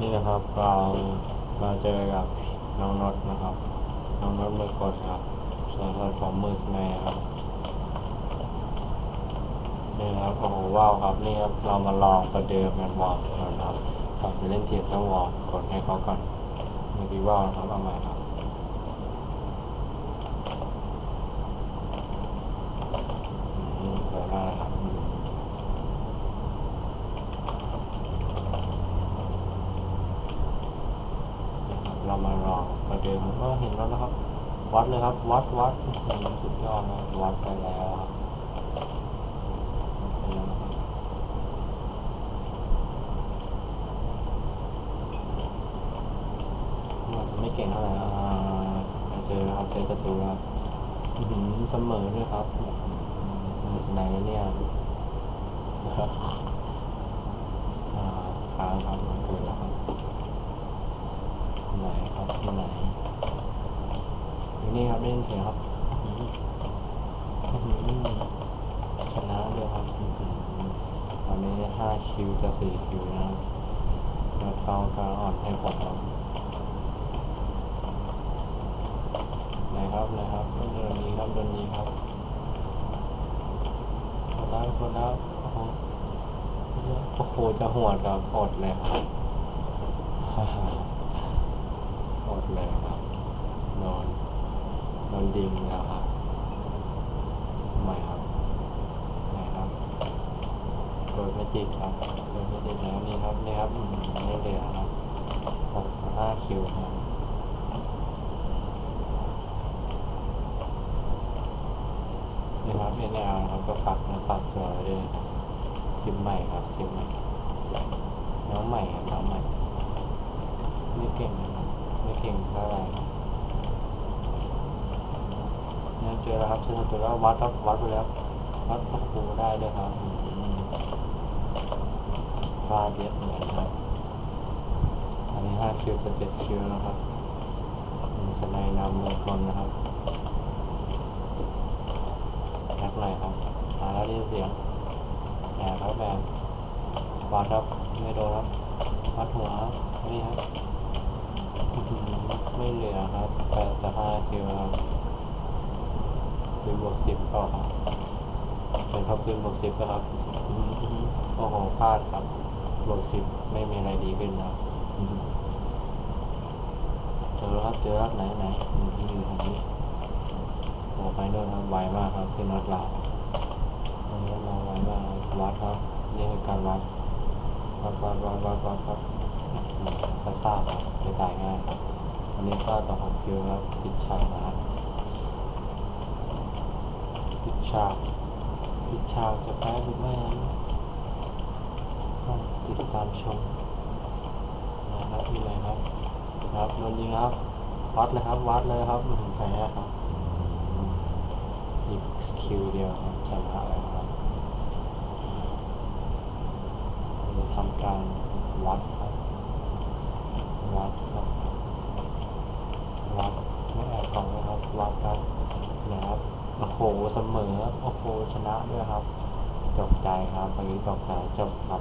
นี่นะครับเรามาเจอกับน้องน็อตนะครับ น้องน็อตมือกดครับส่วนผมมือสแนครับนี่นะครับโอ้โหว้าวครับนี่ครับเรามาลองประเดิมกันวอร์มกันนะครับก่อนไปเล่นเทียบต้องวอร์มกดให้เขาก่อนเมื่อกี้ว้าวนะครับเอาใหม่ครับ อืมสวยมากเลยครับอืมเรา มาลองประเดิมก็เห็นแล้วนะครับ วัดเลยครับ วัดวัดสุดยอดนะวัดไปแล้วครับไม่เก่งเท่าไหร่อ่ามาเจอครับเจอศัตรูครับอื้อหือเสมอด้วยครับมือสนแล้วเนี่ยอ่าค้าครับมันเกิดแล้วครับ ไหนครับที่ไหนอยู่นี่ครับได้ยินเสียครับชนะเลยครับอืตอนนี้ห้าคิวจะสี่คิวนะแล้วเข้ากลางอ่อนให้ผมครับไหนครับไหนครับโดนยิงครับโดนยิงครับคนแล้วคนแล้วโอ้โหโอ้โหจะหวดกับอดเลยครับ อดเลยครับนอน นอนดิงแล้วครับทำไมครับไหนครับโดยไม่ติดครับโดยไม่ติดแล้วนี่ครับนี่ครับอืมไม่เหลือครับหกห้าคิวครับนี่ครับเอ็นอาร์ครับก็ฝากนะฝากตัวไว้ด้วยทีมใหม่ครับทีมใหม่น้องใหม่ครับน้องใหม่ไม่เก่งนะครับไม่เก่งเท่าไหร่ครับเนี่ยเจอแล้วครับเจอตัวแล้ววัดครับวัดไปแล้ววัดโอ้โหได้เลยครับอืมพลาดเยอะเหมือนกันครับอันนี้ห้าคิวจะเจ็ดคิวนะครับมีสไนด์นำมงคลนะครับแม็กหนครับมาแล้วได้เสียงแอบครับแอบวัดครับไม่โดนครับวัดหัวนี่ครับไม่เหลือครับแปดสิบห้าคิวครับ คือบวกสิบก็ครับเป็นครับคืนบวกสิบนะครับอื้อหือโอ้โหพลาดครับบวกสิบไม่มีอะไรดีขึ้นนะครับอื้อเจอแล้วครับเจอแล้วไหนไหนอืมอยู่ตรงนี้โอ้ไปโน่นครับไวมากครับขึ้นรถเราอันนี้เราไวมากวัดครับนี่คือการวัดวัดวัดวัดวัดวัดครับอืมก็ทราบครับไม่ตายง่ายครับวันนี้ก็ต่อของคิวครับปิดฉากนะครับ ฉากปิดฉากจะแพ้หรือไม่นั้นต้องติดตามชมนะครับที่ไหนครับครับโดนยิงครับ วัดเลยครับ วัดเลยครับอืมแพ้ครับอืมอีกคิวเดียวครับชนะแล้วครับจะทำการวัดครับ วัดครับ วัดไม่แอบกล่องนะครับ วัดครับนะครับ โหเสมอ โอ้โหชนะด้วยครับ จบใจครับวันนี้จบใจจบครับ